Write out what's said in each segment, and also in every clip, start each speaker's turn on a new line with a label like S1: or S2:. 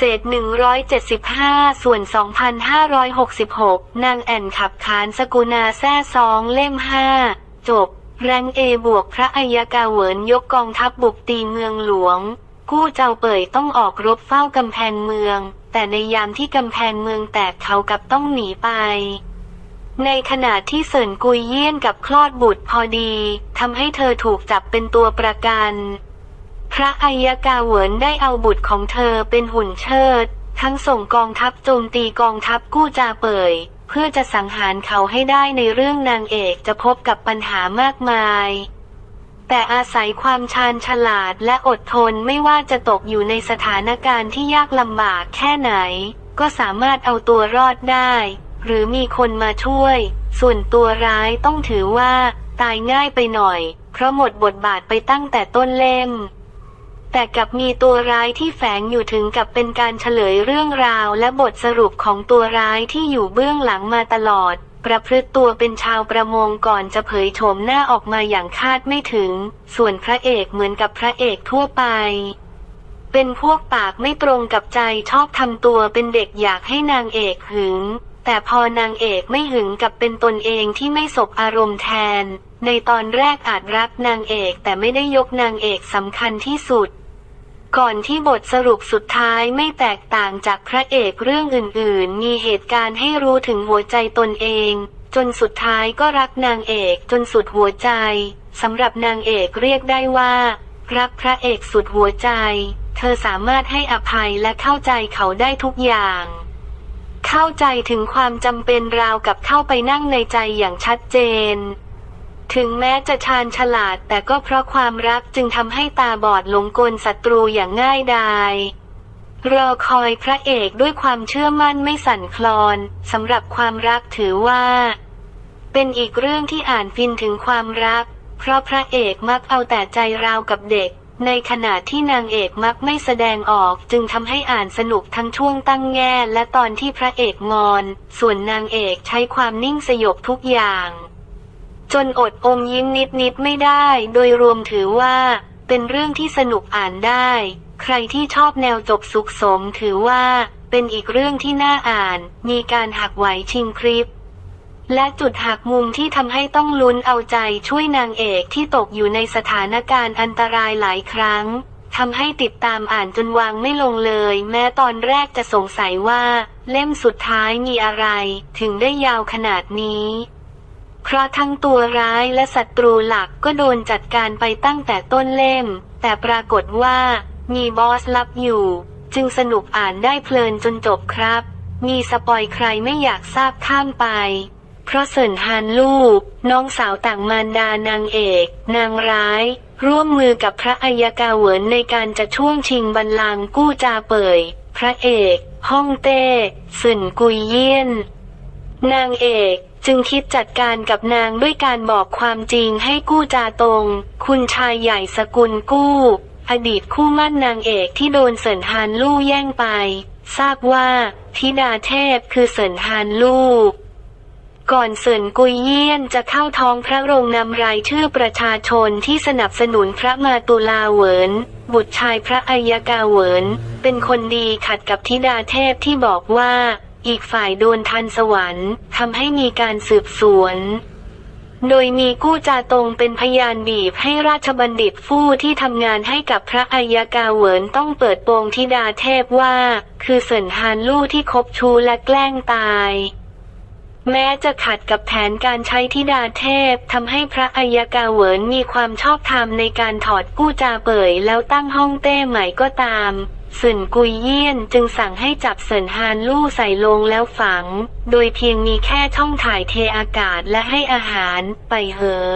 S1: เศษ 175 ส่วน 2,566 นางแอนขับขานสกุณาแซ่ซองเล่ม 5 จบ แรงเอบวกพระอัยกาเหวินยกกองทัพบุกตีเมืองหลวง กู้เจ้าเป่ยต้องออกรบเฝ้ากำแพงเมือง แต่ในยามที่กำแพงเมืองแตกเขากับต้องหนีไป ในขณะที่เสินกุยเยี่ยนกับคลอดบุตรพอดีทำให้เธอถูกจับเป็นตัวประกัน พระอัยกาเหวินได้เอาบุตรของเธอเป็นหุ่นเชิด ทั้งส่งกองทัพโจมตีกองทัพกู้จาเปย เพื่อจะสังหารเขาให้ได้ในเรื่องนางเอกจะพบกับปัญหามากมาย แต่อาศัยความชาญฉลาดและอดทนไม่ว่าจะตกอยู่ในสถานการณ์ที่ยากลำบากแค่ไหน ก็สามารถเอาตัวรอดได้ หรือมีคนมาช่วย ส่วนตัวร้ายต้องถือว่า ตายง่ายไปหน่อย เพราะหมดบทบาทไปตั้งแต่ต้นเล่ม แต่กับมีตัวร้ายที่แฝงอยู่ถึงกับเป็นการเฉลยเรื่องราวและบทสรุปของตัวร้ายที่อยู่เบื้องหลังมาตลอด ประพฤติตัวเป็นชาวประมงก่อนจะเผยโฉมหน้าออกมาอย่างคาดไม่ถึง ส่วนพระเอกเหมือนกับพระเอกทั่วไป เป็นพวกปากไม่ตรงกับใจชอบทำตัวเป็นเด็กอยากให้นางเอกหึง แต่พอนางเอกไม่หึงกับเป็นตนเองที่ไม่สบอารมณ์แทนในตอนแรกอาจรักนางเอกแต่ไม่ได้ยกนางเอกสำคัญที่สุด ก่อนที่บทสรุปสุดท้ายไม่แตกต่างจากพระเอกเรื่องอื่นๆ มีเหตุการณ์ให้รู้ถึงหัวใจตนเอง จนสุดท้ายก็รักนางเอกจนสุดหัวใจสำหรับนางเอกเรียกได้ว่า รักพระเอกสุดหัวใจ เธอสามารถให้อภัยและเข้าใจเขาได้ทุกอย่าง เข้าใจถึงความจำเป็นราวกับเข้าไปนั่งในใจอย่างชัดเจน ถึงแม้จะชาญฉลาดแต่ก็เพราะความรักจึงทำให้ตาบอดหลงกลศัตรูอย่างง่ายดายรอคอยพระเอกด้วยความเชื่อมั่นไม่สั่นคลอนสำหรับความรักถือว่า เป็นอีกเรื่องที่อ่านฟินถึงความรัก เพราะพระเอกมักเอาแต่ใจราวกับเด็ก ในขณะที่นางเอกมักไม่แสดงออกจึงทำให้อ่านสนุกทั้งช่วงตั้งแง่และตอนที่พระเอกงอน ส่วนนางเอกใช้ความนิ่งสยบทุกอย่าง จนอดอมยิ้มนิดๆไม่ได้ โดยรวมถือว่า เป็นเรื่องที่สนุกอ่านได้ ใครที่ชอบแนวจบสุขสมถือว่า เป็นอีกเรื่องที่น่าอ่าน มีการหักไหวชิงคลิป และจุดหักมุมที่ทำให้ต้องลุ้นเอาใจช่วยนางเอกที่ตกอยู่ในสถานการณ์อันตรายหลายครั้งทำให้ติดตามอ่านจนวางไม่ลงเลย แม้ตอนแรกจะสงสัยว่า เล่มสุดท้ายมีอะไร ถึงได้ยาวขนาดนี้ เพราะทั้งตัวร้ายและศัตรูหลักก็โดนจัดการไปตั้งแต่ต้นเล่ม แต่ปรากฏว่ามีบอสลับอยู่ จึงสนุกอ่านได้เพลินจนจบครับ มีสปอยใครไม่อยากทราบข้ามไป เพราะเสินฮานลูก น้องสาวต่างมารดานางเอก นางร้าย ร่วมมือกับพระอัยกาเหวินในการจะช่วงชิงบัลลังก์กู้จาเป่ย พระเอก ฮ่องเต้สึนกุยเยี่ยน นางเอก จึงคิดจัดการกับนางด้วยการบอกความจริงให้กู้จาตรง คุณชายใหญ่สกุลกู้ อดีตคู่มั่นนางเอกที่โดนเสินฮานลู่แย่งไป ทราบว่าธิดาเทพคือเสินฮานลู่ก่อนเสินกุยเยี่ยนจะเข้าท้องพระโรงนำรายชื่อประชาชนที่สนับสนุนพระมาตุลาเวินบุตรชายพระอัยกาเวินเป็นคนดีขัดกับธิดาเทพที่บอกว่า อีกฝ่ายโดนทันสวรรค์ทำให้มีการสืบสวน โดยมีกู้จาตรงเป็นพยานบีบให้ราชบัณฑิตฟู่ที่ทำงานให้กับพระอัยกาเหวินต้องเปิดโปงธิดาเทพว่า คือเสินฮานลู่ที่คบชูและแกล้งตายแม้จะขัดกับแผนการใช้ธิดาเทพทำให้พระอัยกาเหวินมีความชอบธรรมในการถอดกู้จาเป่ยแล้วตั้งห้องเต้ใหม่ก็ตาม สึนกุยเยี่ยนจึงสั่งให้จับเสินฮานลู่ใส่ลงแล้วฝัง โดยเพียงมีแค่ช่องถ่ายเทอากาศและให้อาหารไปเหอ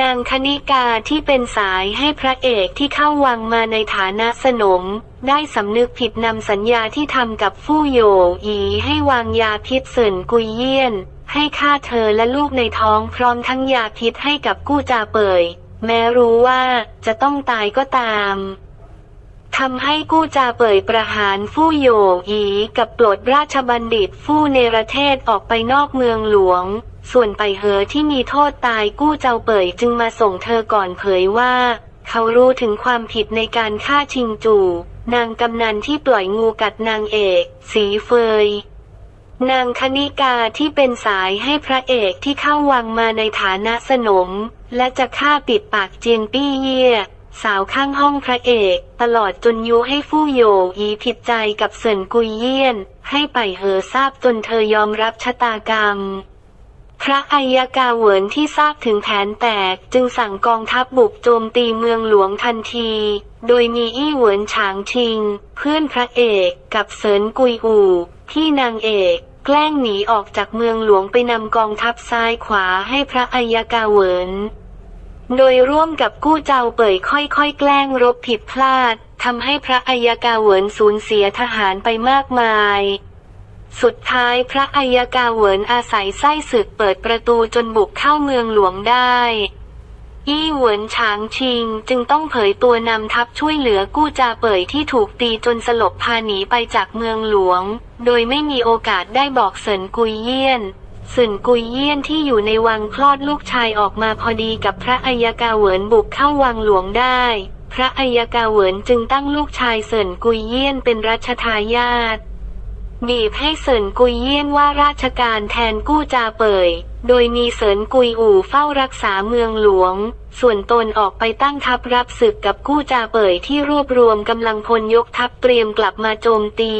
S1: นางคณิกาที่เป็นสายให้พระเอกที่เข้าวังมาในฐานะสนม ได้สำนึกผิดนำสัญญาที่ทำกับฟู่โยอีให้วางยาพิษเสินกุยเยี่ยน ให้ฆ่าเธอและลูกในท้องพร้อมทั้งยาพิษให้กับกู้จาเปย แม้รู้ว่าจะต้องตายก็ตาม ทำให้กู้จาเป่ยประหารฟู่โยอีกับปลดราชบัณฑิตฟู่เนรเทศออกไปนอกเมืองหลวง ส่วนไปเหอที่มีโทษตายกู้เจ้าเป่ยจึงมาส่งเธอก่อนเผยว่า เขารู้ถึงความผิดในการฆ่าชิงจู นางกำนันที่ปล่อยงูกัดนางเอก สีเฟยนางคณิกาที่เป็นสายให้พระเอกที่เข้าวังมาในฐานะสนม และจะฆ่าปิดปากเจียงปี้เยี่ย สาวข้างห้องพระเอก ตลอดจนยุให้ฟู่โยอีผิดใจกับเสินกุยเยี่ยน ให้ไปเหอทราบจนเธอยอมรับชะตากรรม พระอัยกาเหวินที่ทราบถึงแผนแตกจึงสั่งกองทัพบุกโจมตีเมืองหลวงทันที โดยมีอี้เหวินฉางชิง เพื่อนพระเอกกับเสินกุยอูที่นางเอกแกล้งหนีออกจากเมืองหลวงไปนำกองทัพซ้ายขวาให้พระอัยกาเหวิน โดยร่วมกับกู้เจ้าเป่ยค่อยๆ แกล้งรบผิดพลาดทำให้พระอัยกาเหวินสูญเสียทหารไปมากมาย สุดท้ายพระอัยกาเหวินอาศัยไส้ศึกเปิดประตูจนบุกเข้าเมืองหลวงได้อี้เหวินฉางชิงจึงต้องเผยตัวนำทัพช่วยเหลือกู้จาเป่ยที่ถูกตีจนสลบพาหนีไปจากเมืองหลวง โดยไม่มีโอกาสได้บอกเสินกุยเยี่ยน สินกุยเยี่ยนที่อยู่ในวังคลอดลูกชายออกมาพอดีกับพระอัยกาเหวินบุกเข้าวังหลวงได้ พระอัยกาเหวินจึงตั้งลูกชายเสินกุยเยี่ยนเป็นรัชทายาทบีบให้เสินกุยเยี่ยนว่าราชการแทนกู้จาเปย โดยมีเสินกุยอู่เฝ้ารักษาเมืองหลวง ส่วนตนออกไปตั้งทัพรับศึกกับกู้จาเปยที่รวบรวมกำลังพลยกทัพเตรียมกลับมาโจมตี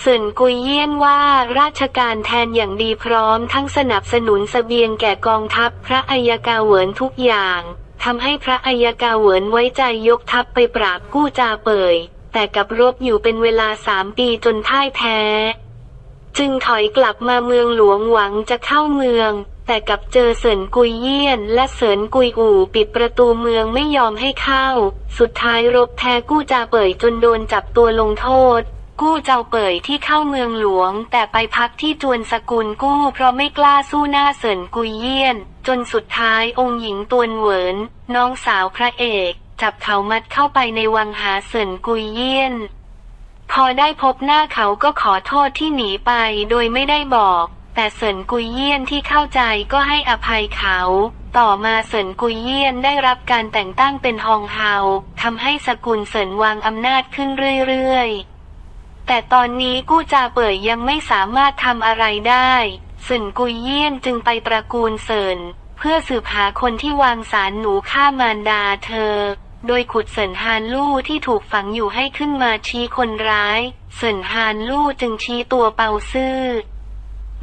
S1: สินกุยเยี่ยนว่าราชการแทนอย่างดีพร้อมทั้งสนับสนุนเสบียงแก่กองทัพพระอัยกาเหวินทุกอย่างทำให้พระอัยกาเหวินไว้ใจยกทัพไปปราบกู้จาเป่ยแต่กับรบอยู่เป็นเวลาสามปีจนพ่ายแพ้ จึงถอยกลับมาเมืองหลวงหวังจะเข้าเมือง แต่กับเจอเสินกุยเยี่ยน และเสินกุยอู่ปิดประตูเมืองไม่ยอมให้เข้า สุดท้ายรบแพ้กู้จาเป่ยจนโดนจับตัวลงโทษ กู้เจ้าเป่ยที่เข้าเมืองหลวง แต่ไปพักที่จวนสกุลกู้เพราะไม่กล้าสู้หน้าเสินกุยเยี่ยน จนสุดท้ายองค์หญิงตวนเหวิน น้องสาวพระเอก จับเขามัดเข้าไปในวังหาเสินกุยเยี่ยน พอได้พบหน้าเขาก็ขอโทษที่หนีไปโดยไม่ได้บอก แต่เสินกุยเยี่ยนที่เข้าใจก็ให้อภัยเขาต่อมาเสินกุยเยี่ยนได้รับการแต่งตั้งเป็นฮองเฮาทำให้สกุลเสินวางอำนาจขึ้นเรื่อยๆ แต่ตอนนี้กู้จาเป่ยยังไม่สามารถทำอะไรได้สินกุยเยี่ยนจึงไปตระกูลเสินเพื่อสืบหาคนที่วางสารหนูฆ่ามารดาเธอ โดยขุดเสินฮานลู่ที่ถูกฝังอยู่ให้ขึ้นมาชี้คนร้ายเสินฮานลู่จึงชี้ตัวเปาซื่อ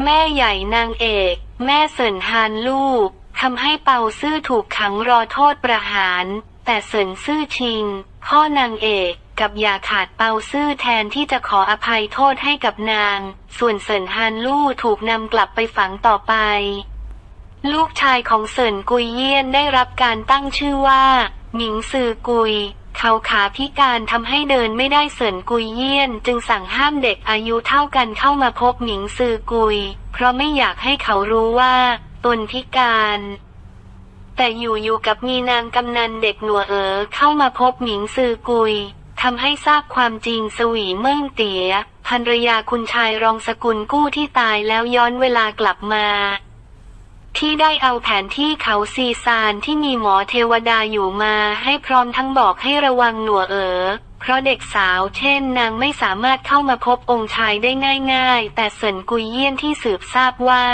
S1: แม่ใหญ่นางเอก แม่เสินฮานลู่ทำให้เปาซื่อถูกขังรอโทษประหาร แต่เสินซื่อชิงพ่อนางเอก กับอย่าขาดเปาซื่อแทนที่จะขออภัยโทษให้กับนาง ส่วนเสินฮานลู่ถูกนำกลับไปฝังต่อไป ลูกชายของเสินกุยเยี่ยนได้รับการตั้งชื่อว่า หมิงซือกุย เขาขาพิการทำให้เดินไม่ได้เสินกุยเยี่ยน จึงสั่งห้ามเด็กอายุเท่ากันเข้ามาพบหมิงซือกุย เพราะไม่อยากให้เขารู้ว่า ตนพิการแต่อยู่ๆกับมีนางกำนันเด็กหนัวเอ๋อเข้ามาพบหมิงซือกุย ทำให้ทราบความจริงสวีเมิ่งเตียภรรยาคุณชายรองสกุลกู้ที่ตายแล้วย้อนเวลากลับมา ที่ได้เอาแผนที่เขาซีซานที่มีหมอเทวดาอยู่มาให้พร้อมทั้งบอกให้ระวังหนัวเอ๋อเพราะเด็กสาวเช่นนางไม่สามารถเข้ามาพบองค์ชายได้ง่าย ๆ แต่เสินกุยเยี่ยนที่สืบทราบว่า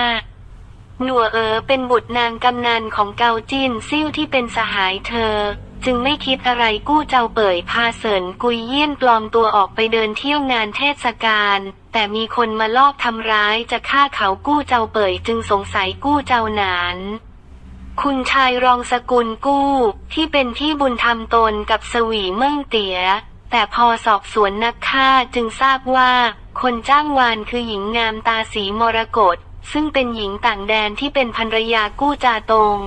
S1: หนัวเอ๋อเป็นบุตรนางกำนันของเกาจินซิ่วที่เป็นสหายเธอ จึงไม่คิดอะไรกู้เจ้าเป่ยพาเสินกุยเยี่ยนปลอมตัวออกไปเดินเที่ยวงานเทศกาลแต่มีคนมาลอบทำร้ายจะฆ่าเขากู้เจ้าเป่ยจึงสงสัยกู้เจ้าหนานคุณชายรองสกุลกู้ ที่เป็นพี่บุญธรรมตนกับสวีเมิ่งเตียแต่พอสอบสวนนักฆ่าจึงทราบว่า คนจ้างวานคือหญิงงามตาสีมรกตซึ่งเป็นหญิงต่างแดนที่เป็นภรรยากู้จาตง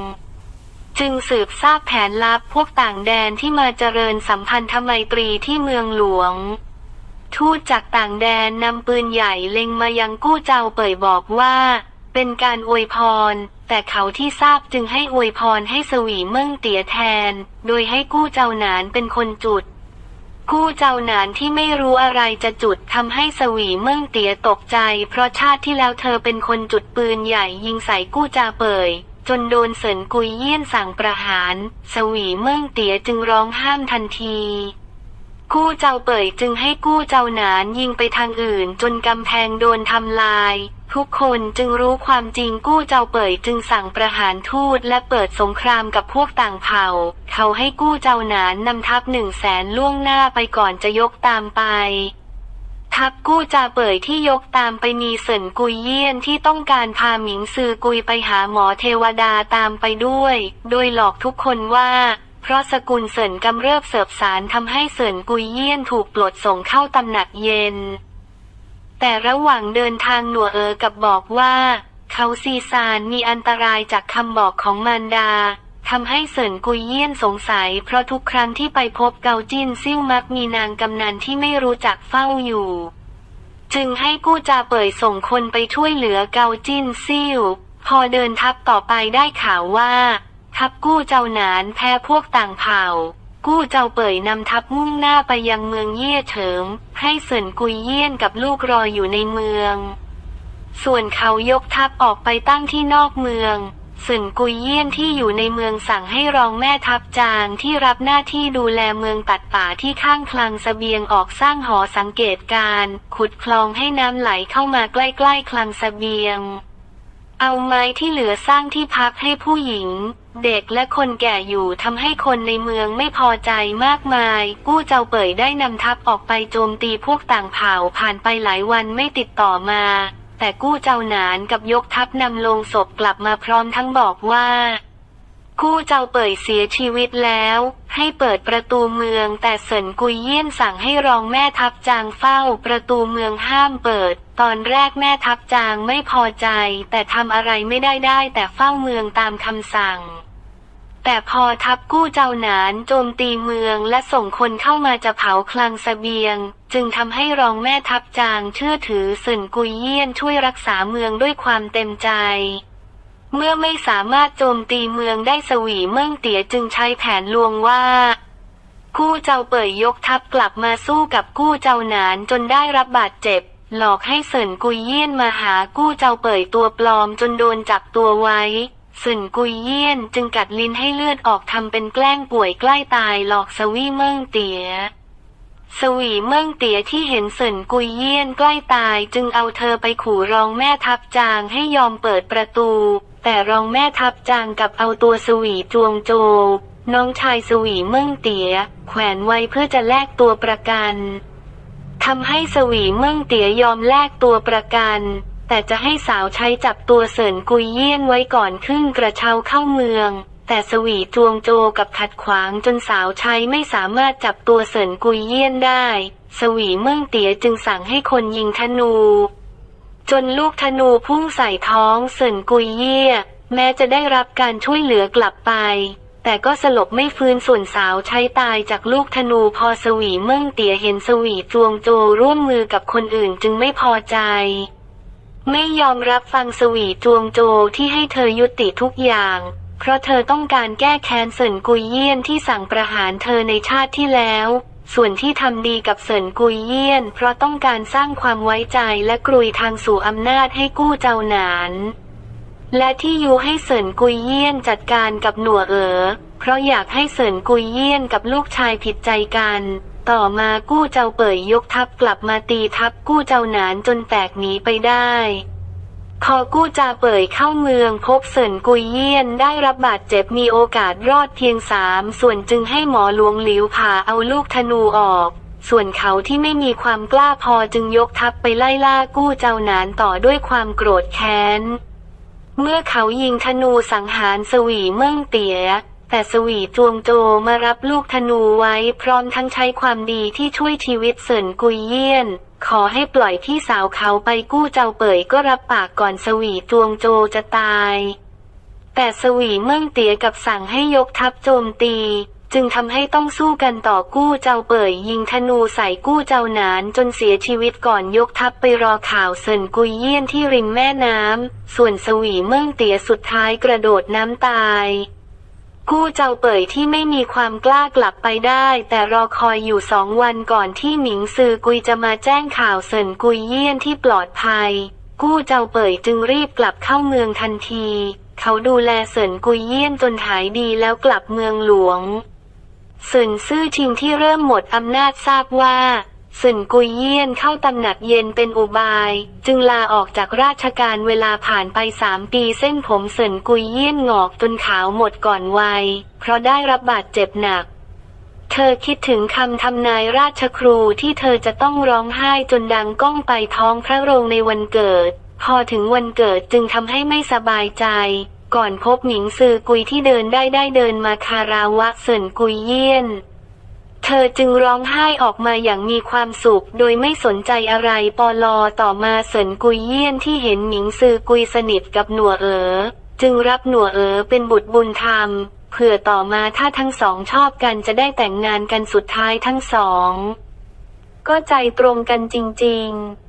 S1: จึงสืบทราบแผนลับพวกต่างแดนที่มาเจริญสัมพันธไมตรีที่เมืองหลวง ทูตจากต่างแดนนำปืนใหญ่เล็งมายังกู้เจ้าเป่ยบอกว่า เป็นการอวยพร แต่เขาที่ทราบจึงให้อวยพรให้สวีเมิ่งเตียแทน โดยให้กู้เจ้าหนานเป็นคนจุด กู้เจ้าหนานที่ไม่รู้อะไรจะจุดทำให้สวีเมิ่งเตียตกใจ เพราะชาติที่แล้วเธอเป็นคนจุดปืนใหญ่ยิงใส่กู้จาเป่ย จนโดนเสินกุยเยี่ยนสั่งประหาร สวีเมิ่งเตียจึงร้องห้ามทันทีกู้เจ้าเป่ยจึงให้กู้เจ้าหนานยิงไปทางอื่นจนกำแพงโดนทำลาย ทุกคนจึงรู้ความจริงกู้เจ้าเป่ยจึงสั่งประหารทูตและเปิดสงครามกับพวกต่างเผ่า เขาให้กู้เจ้าหนานนำทัพหนึ่งแสนล่วงหน้าไปก่อนจะยกตามไป ทัพกู้จาเป่ยที่ยกตามไปมีเสินกุยเยี่ยนที่ต้องการพาหมิงซือกุยไปหาหมอเทวดาตามไปด้วย โดยหลอกทุกคนว่าเพราะสกุลเสินกำเริบเสบสารทำให้เสินกุยเยี่ยนถูกปลดส่งเข้าตำหนักเย็น แต่ระหว่างเดินทางหนัวเออกับบอกว่า เขาซีซานมีอันตรายจากคำบอกของมารดา ทำให้เสินกุยเยี่ยนสงสัย เพราะทุกครั้งที่ไปพบเกาจินซิ่วมักมีนางกำนันที่ไม่รู้จักเฝ้าอยู่ จึงให้กู้จาเป่ยส่งคนไปช่วยเหลือเกาจินซิ่ว พอเดินทัพต่อไปได้ข่าวว่า ทัพกู้เจ้าหนานแพ้พวกต่างเผ่า กู้เจ้าเป่ยนำทัพมุ่งหน้าไปยังเมืองเย่เฉิงให้เสินกุยเยี่ยนกับลูกรออยู่ในเมือง ส่วนเขายกทัพออกไปตั้งที่นอกเมือง สินกุยเยี่ยนที่อยู่ในเมืองสั่งให้รองแม่ทัพจางที่รับหน้าที่ดูแลเมืองตัดป่าที่ข้างคลังเสบียงออกสร้างหอสังเกตการณ์ขุดคลองให้น้ำไหลเข้ามาใกล้ๆคลังเสบียง เอาไม้ที่เหลือสร้างที่พักให้ผู้หญิง เด็กและคนแก่อยู่ทำให้คนในเมืองไม่พอใจมากมาย กู้เจ้าเป่ยได้นำทัพออกไปโจมตีพวกต่างเผ่าผ่านไปหลายวันไม่ติดต่อมา แต่กู้เจ้าหนานกับยกทัพนำลงศพกลับมาพร้อมทั้งบอกว่า กู้เจ้าเป่ยเสียชีวิตแล้ว ให้เปิดประตูเมืองแต่เสินกุยเยี่ยนสั่งให้รองแม่ทัพจางเฝ้า ประตูเมืองห้ามเปิด ตอนแรกแม่ทัพจางไม่พอใจ แต่ทำอะไรไม่ได้ได้แต่เฝ้าเมืองตามคำสั่งแต่พอทัพกู้เจ้าหนานโจมตีเมืองและส่งคนเข้ามาจะเผาคลังเสบียง จึงทำให้รองแม่ทัพจางเชื่อถือเสินกุยเยี่ยนช่วยรักษาเมืองด้วยความเต็มใจ เมื่อไม่สามารถโจมตีเมืองได้สวีเมืองเตี๋ยจึงใช้แผนลวงว่า กู้เจ้าเป่ยยกทัพกลับมาสู้กับกู้เจ้าหนานจนได้รับบาดเจ็บ หลอกให้เสินกุยเยี่ยนมาหากู้เจ้าเป่ยตัวปลอมจนโดนจับตัวไว้เสินกุยเยี่ยนจึงกัดลิ้นให้เลือดออกทำเป็นแกล้งป่วยใกล้ตายหลอกสวีเมืองเตี๋ย สวีเมืองเตี๋ยที่เห็นเสินกุยเยี่ยนใกล้ตายจึงเอาเธอไปขู่รองแม่ทัพจางให้ยอมเปิดประตู แต่รองแม่ทัพจางกลับเอาตัวสวีจวงโจน้องชายสวีเมืองเตี๋ยแขวนไว้เพื่อจะแลกตัวประกันทำให้สวีเมืองเตี๋ยยอมแลกตัวประกัน แต่จะให้สาวใช้จับตัวเสินกุยเยี่ยนไว้ก่อนขึ้นกระเช้าเข้าเมือง แต่สวีจวงโจกับขัดขวางจนสาวใช้ไม่สามารถจับตัวเสินกุยเยี่ยนได้ สวีเมืองเตี๋ยจึงสั่งให้คนยิงธนู จนลูกธนูพุ่งใส่ท้องเสินกุยเยี่ย แม้จะได้รับการช่วยเหลือกลับไป แต่ก็สลบไม่ฟื้นส่วนสาวใช้ตายจากลูกธนูพอสวีเมืองเตี๋ยเห็นสวีจวงโจร่วมมือกับคนอื่นจึงไม่พอใจ ไม่ยอมรับฟังสวีจวงโจที่ให้เธอยุติทุกอย่าง เพราะเธอต้องการแก้แค้นเสินกุยเยี่ยนที่สั่งประหารเธอในชาติที่แล้ว ส่วนที่ทำดีกับเสินกุยเยี่ยน เพราะต้องการสร้างความไว้ใจและกลุยทางสู่อำนาจให้กู้เจ้าหนาน และที่ยุให้เสินกุยเยี่ยนจัดการกับหนัวเอ๋อเพราะอยากให้เสินกุยเยี่ยนกับลูกชายผิดใจกัน ต่อมากู้เจ้าเป่ยยกทัพกลับมาตีทัพกู้เจ้าหนานจนแตกหนีไปได้ พอกู้จาเป่ยเข้าเมืองพบเสินกุยเยี่ยนได้รับบาดเจ็บมีโอกาสรอดเพียงสามส่วนจึงให้หมอหลวงหลิวผ่าเอาลูกธนูออก ส่วนเขาที่ไม่มีความกล้าพอจึงยกทัพไปไล่ล่ากู้เจ้าหนานต่อด้วยความโกรธแค้น เมื่อเขายิงธนูสังหารสวีเมืองเตี๋ยแต่สวีจวงโจมารับลูกธนูไว้พร้อมทั้งใช้ความดีที่ช่วยชีวิตเสินกุยเยี่ยน ขอให้ปล่อยพี่สาวเขาไปกู้เจ้าเป่ยก็รับปากก่อนสวีจวงโจจะตาย แต่สวีเมืองเตี๋ยกับสั่งให้ยกทัพโจมตี จึงทำให้ต้องสู้กันต่อกู้เจ้าเป่ยยิงธนูใส่กู้เจ้าหนานจนเสียชีวิตก่อนยกทัพไปรอข่าวเซินกุยเยี่ยนที่ริมแม่น้ำส่วนสวีเมืองเตี๋ยสุดท้ายกระโดดน้ำตาย กู้เจ้าเป่ยที่ไม่มีความกล้ากลับไปได้ แต่รอคอยอยู่สองวันก่อนที่หมิงซือกุยจะมาแจ้งข่าวเซินกุยเยี่ยนที่ปลอดภัย กู้เจ้าเป่ยจึงรีบกลับเข้าเมืองทันที เขาดูแลเสินกุยเยี่ยนจนหายดีแล้วกลับเมืองหลวงเสึนซื่อชิงที่เริ่มหมดอำนาจทราบว่า สึนกุยเยี่ยนเข้าตำหนักเย็นเป็นอุบาย จึงลาออกจากราชการเวลาผ่านไปสามปีเส้นผมสึนกุยเยี่ยนงอกจนขาวหมดก่อนวัย เพราะได้รับบาดเจ็บหนัก เธอคิดถึงคำทำนายราชครูที่เธอจะต้องร้องไห้จนดังก้องไปท้องพระโรงในวันเกิด พอถึงวันเกิดจึงทำให้ไม่สบายใจ ก่อนพบหมิงซือกุยที่เดินได้ได้เดินมาคาราวะเสินกุยเยี่ยน เธอจึงร้องไห้ออกมาอย่างมีความสุข โดยไม่สนใจอะไรปอลอต่อมาเสินกุยเยี่ยนที่เห็นหมิงซือกุยสนิทกับหนัวเอ๋อจึงรับหนัวเอ๋อเป็นบุตรบุญธรรมเผื่อต่อมาถ้าทั้งสองชอบกันจะได้แต่งงานกันสุดท้ายทั้งสอง ก็ใจตรงกันจริง ๆ